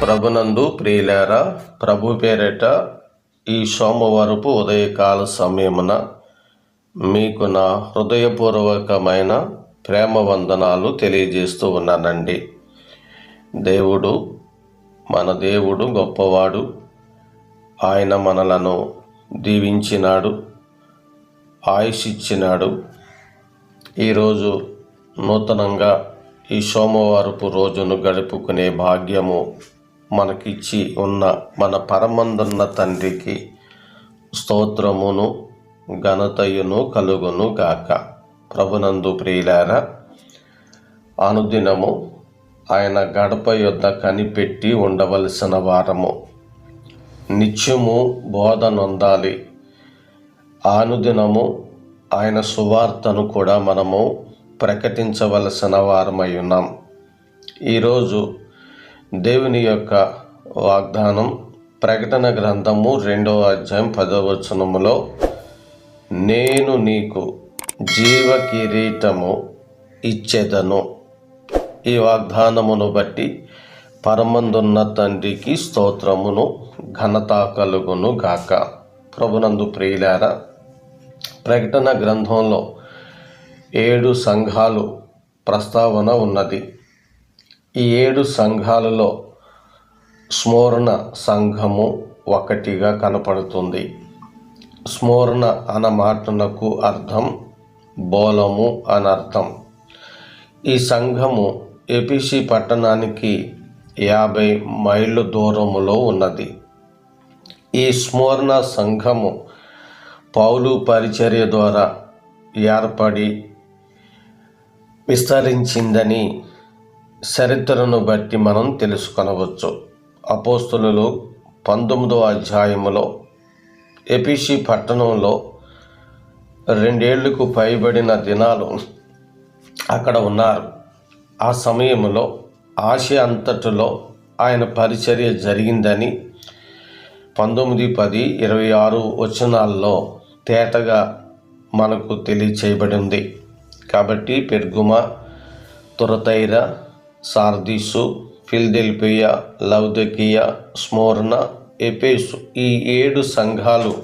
ప్రభునందు ప్రియులారా ప్రభు పేరేట ఈ సోమవారపు ఉదయకాల సమయమున మీకు నా హృదయపూర్వకమైన ప్రేమ వందనాలు తెలియజేస్తూ ఉన్నానండి. దేవుడు మన దేవుడు గొప్పవాడు. ఆయన మనలను దీవించినాడు ఆయుష్ ఇచ్చినాడు ఈరోజు నూతనంగా ఈ సోమవారపు రోజును గడుపుకునే భాగ్యము మనకిచ్చి ఉన్న మన పరమందున్న తండ్రికి స్తోత్రమును ఘనతయును కలుగును గాక. ప్రభునందు ప్రియులారా అనుదినము ఆయన గడప యొద్ద కనిపెట్టి ఉండవలసిన వారము. నిత్యము బోధ నొందాలి. అనుదినము ఆయన సువార్తను కూడా మనము ప్రకటించవలసిన వారమై ఉన్నాం. ఈరోజు దేవుని యొక్క వాగ్దానం ప్రకటన గ్రంథము రెండవ అధ్యాయం పదవచనములో నేను నీకు జీవ కిరీటము ఇచ్చేదను. ఈ వాగ్దానమును బట్టి పరమందున్న తండ్రికి స్తోత్రమును ఘనత కలుగును గాక. ప్రభునందు ప్రియులార ప్రకటన గ్రంథంలో ఏడు సంఘాలు ప్రస్తావన ఉన్నది. ఈ ఏడు సంఘాలలో స్మోరణ సంఘము ఒకటిగా కనపడుతుంది. స్మోరణ అన్న మాటనకు అర్థం బోలము అని అర్థం ఈ సంఘము ఎపిసి పట్టణానికి యాభై మైళ్ళు దూరములో ఉన్నది. ఈ స్మోరణ సంఘము పౌలు పరిచర్య ద్వారా ఏర్పడి విస్తరించిందని చరిత్రను బట్టి మనం తెలుసుకొనవచ్చు. అపోస్తులు పంతొమ్మిదో అధ్యాయములో ఎపిసి పట్టణంలో రెండేళ్ళకు పైబడిన దినాలు అక్కడ ఉన్నారు. ఆ సమయంలో ఆసియా అంతటిలో ఆయన పరిచర్య జరిగిందని పంతొమ్మిది పది ఇరవై ఆరు వచనాల్లో తేటగా మనకు తెలియచేయబడింది. కాబట్టి పెర్గుమ తురతైర సార్దీసు ఫిల్దెల్పియా లౌదకియా స్మోర్న ఎపేసు ఈ ఏడు సంఘాలు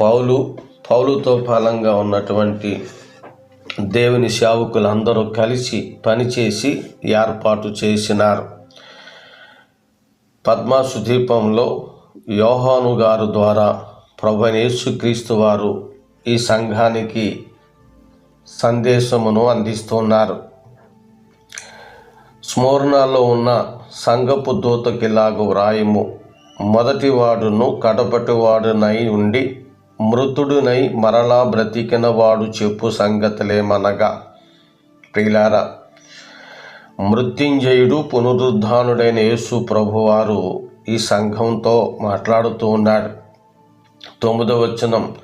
పౌలు పౌలుతో ఫలంగా ఉన్నటువంటి దేవుని సేవకులందరూ కలిసి పనిచేసి ఏర్పాటు చేసినారు. పద్మాసుదీపంలో యోహాను గారు ద్వారా ప్రభు క్రీస్తు వారు ఈ సంఘానికి సందేశమును అందిస్తున్నారు. స్మోర్ణాలో ఉన్న సంగపు దూతకిలాగు వ్రాయము. మొదటివాడును కడపటివాడునై ఉండి మృతుడునై మరలా బ్రతికిన వాడు చెప్పు సంగతులేమనగా. ప్రియులారా మృత్యుంజయుడు పునరుద్ధానుడైన యేసు ప్రభువారు ఈ సంఘంతో మాట్లాడుతూ ఉన్నాడు. తొమ్మిదవ వచనం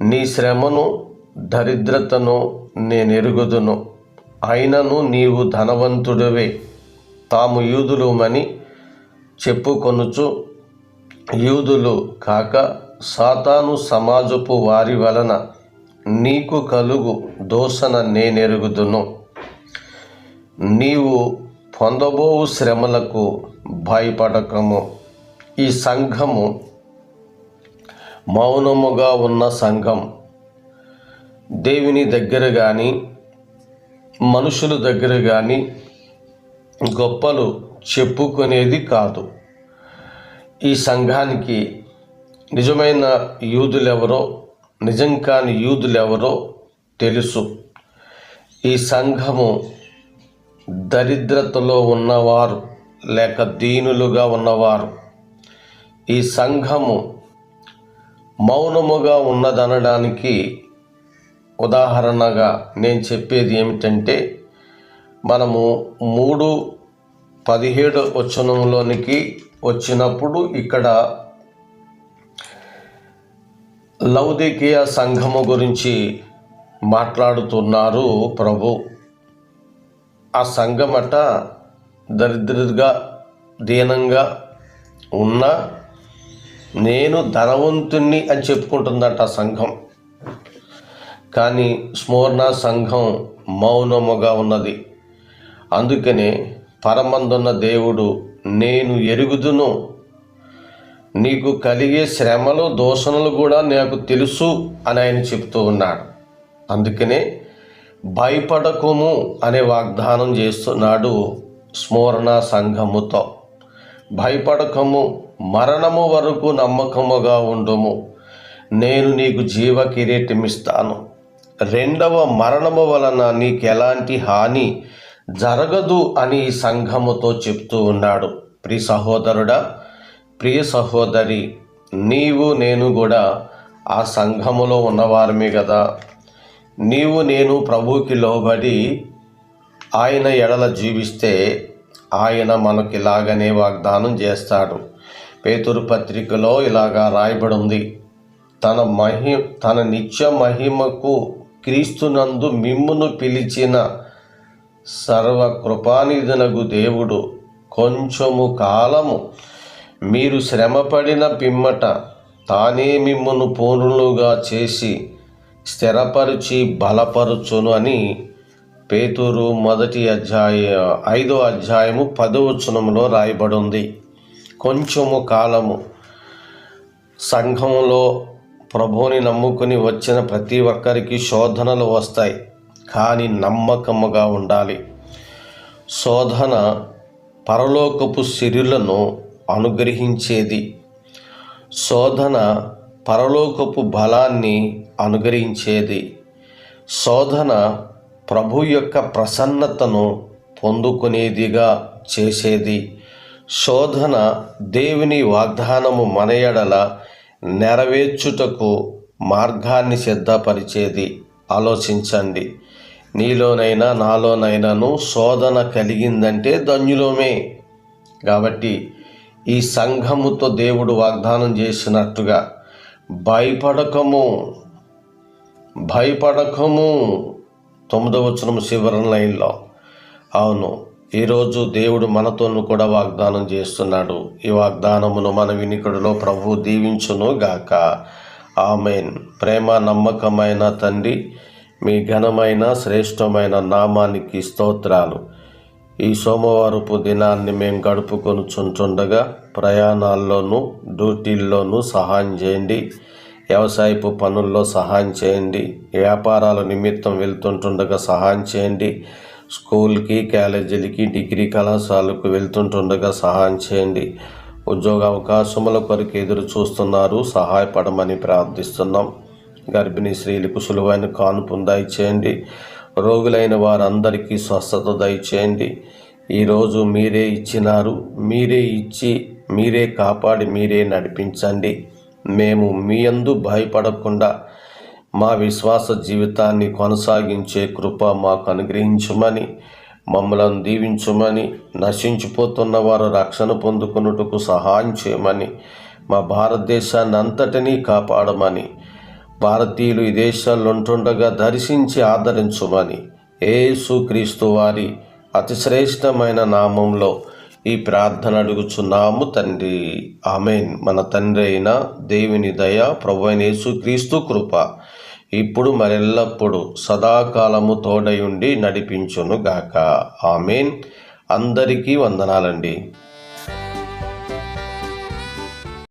నీ శ్రమను దరిద్రతను నేను ఎరుగుదును అయినను నీవు ధనవంతుడవే. తాము యూదులుమని చెప్పుకొనుచు యూదులు కాక సాతాను సమాజపు వారి వలన నీకు కలుగు దోషణ నేనెరుగుదును. నీవు పొందబోవు శ్రమలకు భయపడకము. ఈ సంఘము మౌనముగా ఉన్న సంఘం. దేవుని దగ్గర కానీ మనుషుల దగ్గర కానీ గొప్పలు చెప్పుకునేది కాదు. ఈ సంఘానికి నిజమైన యూదులెవరో నిజం కాని యూదులెవరో తెలుసు. ఈ సంఘము దరిద్రతలో ఉన్నవారు లేక దీనులుగా ఉన్నవారు. ఈ సంఘము మౌనముగా ఉన్నదనడానికి ఉదాహరణగా నేను చెప్పేది ఏమిటంటే మనము మూడు పదిహేడు వచనంలోనికి వచ్చినప్పుడు ఇక్కడ లౌదికీయ సంఘము గురించి మాట్లాడుతున్నారు ప్రభు. ఆ సంఘమట దరిద్రగా దీనంగా ఉన్న నేను ధనవంతుణ్ణి అని చెప్పుకుంటుందట ఆ సంఘం. కానీ స్మోర్ణ సంఘం మౌనముగా ఉన్నది. అందుకనే పరమందున్న దేవుడు నేను ఎరుగుదును. నీకు కలిగే శ్రమలు దోషణలు కూడా నాకు తెలుసు అని ఆయన చెప్తూ ఉన్నాడు. అందుకనే భయపడకుము అనే వాగ్దానం చేస్తున్నాడు స్మరణ సంఘముతో. భయపడకము మరణము వరకు నమ్మకముగా ఉండుము. నేను నీకు జీవ కిరీటమిస్తాను రెండవ మరణము వలన నీకు ఎలాంటి హాని జరగదు అని ఈ సంఘముతో చెప్తూ ఉన్నాడు. ప్రియ సహోదరుడా ప్రియ సహోదరి నీవు నేను కూడా ఆ సంఘములో ఉన్నవారమే కదా నీవు నేను ప్రభుకి లోబడి ఆయన ఎడల జీవిస్తే ఆయన మనకి ఇలాగనే వాగ్దానం చేస్తాడు. పేతురు పత్రికలో ఇలాగా రాయబడి ఉంది. తన మహి తన నిత్య మహిమకు క్రీస్తునందు మిమ్మును పిలిచిన సర్వకృపానిధునగు దేవుడు కొంచెము కాలము. మీరు శ్రమపడిన పిమ్మట తానే మిమ్మును పూర్ణులుగా చేసి స్థిరపరిచి బలపరుచును అని పేతురు మొదటి అధ్యాయ ఐదో అధ్యాయము పదవచనంలో రాయబడి ఉంది కొంచెము కాలము. సంఘంలో ప్రభువుని నమ్ముకుని వచ్చిన ప్రతి ఒక్కరికి శోధనలు వస్తాయి కానీ నమ్మకముగా ఉండాలి. శోధన పరలోకపు సిరులను అనుగ్రహించేది. శోధన పరలోకపు బలాన్ని అనుగ్రహించేది. శోధన ప్రభు యొక్క ప్రసన్నతను పొందుకునేదిగా చేసేది. శోధన దేవుని వాగ్దానము మనయడల ఎడల నెరవేర్చుటకు మార్గాన్ని సిద్ధపరిచేది. ఆలోచించండి. నీలోనైనా నాలోనైనాను శోధన కలిగిందంటే ధన్యులోమే. కాబట్టి ఈ సంఘముతో దేవుడు వాగ్దానం చేసినట్టుగా భయపడకము. భయపడకము. తొమ్మిదవచనం శివరం లైన్లో. అవును. ఈరోజు దేవుడు మనతోను కూడా వాగ్దానం చేస్తున్నాడు. ఈ వాగ్దానమును మన వినికుడిలో ప్రభు దీవించును గాక. ఆమెన్. ప్రేమ నమ్మకమైన తండ్రి మీ ఘనమైన శ్రేష్టమైన నామానికి స్తోత్రాలు. ఈ సోమవారపు దినాన్ని మేము గడుపుకొనుచుంటుండగా ప్రయాణాల్లోనూ డ్యూటీల్లోనూ సహాయం చేయండి. వ్యవసాయపు పనుల్లో సహాయం చేయండి. వ్యాపారాల నిమిత్తం వెళ్తుంటుండగా సహాయం చేయండి. స్కూల్కి కాలేజీలకి డిగ్రీ కళాశాలకు వెళ్తుంటుండగా సహాయం చేయండి. ఉద్యోగ అవకాశముల కొరకు ఎదురు చూస్తున్నారు. సహాయపడమని ప్రార్థిస్తున్నాం. గర్భిణీ స్త్రీలకు సులువైన కానుపును దయచేయండి. రోగులైన వారందరికీ స్వస్థత దయచేయండి. ఈరోజు మీరే ఇచ్చినారు. మీరే ఇచ్చి మీరే కాపాడి మీరే నడిపించండి. మేము మీ అందు భయపడకుండా మా విశ్వాస జీవితాన్ని కొనసాగించే కృప మాకు అనుగ్రహించమని మమ్మలను దీవించమని నశించిపోతున్న వారు రక్షణ పొందుకున్నట్టుకు సహాయం చేయమని మా భారతదేశాన్ని అంతటినీ భారతీయులు ఈ దేశాల్లో ఉంటుండగా దర్శించి ఆదరించమని ఏసుక్రీస్తు వారి అతిశ్రేష్టమైన నామంలో ఈ ప్రార్థన అడుగుచున్నాము తండ్రి. ఆమెన్. మన తండ్రి అయిన దేవుని దయ ప్రభు అయిన యేసుక్రీస్తు కృప ఇప్పుడు మరెల్లప్పుడు సదాకాలము తోడయుండి నడిపించును గాక ఆమెన్. అందరికీ వందనాలండి.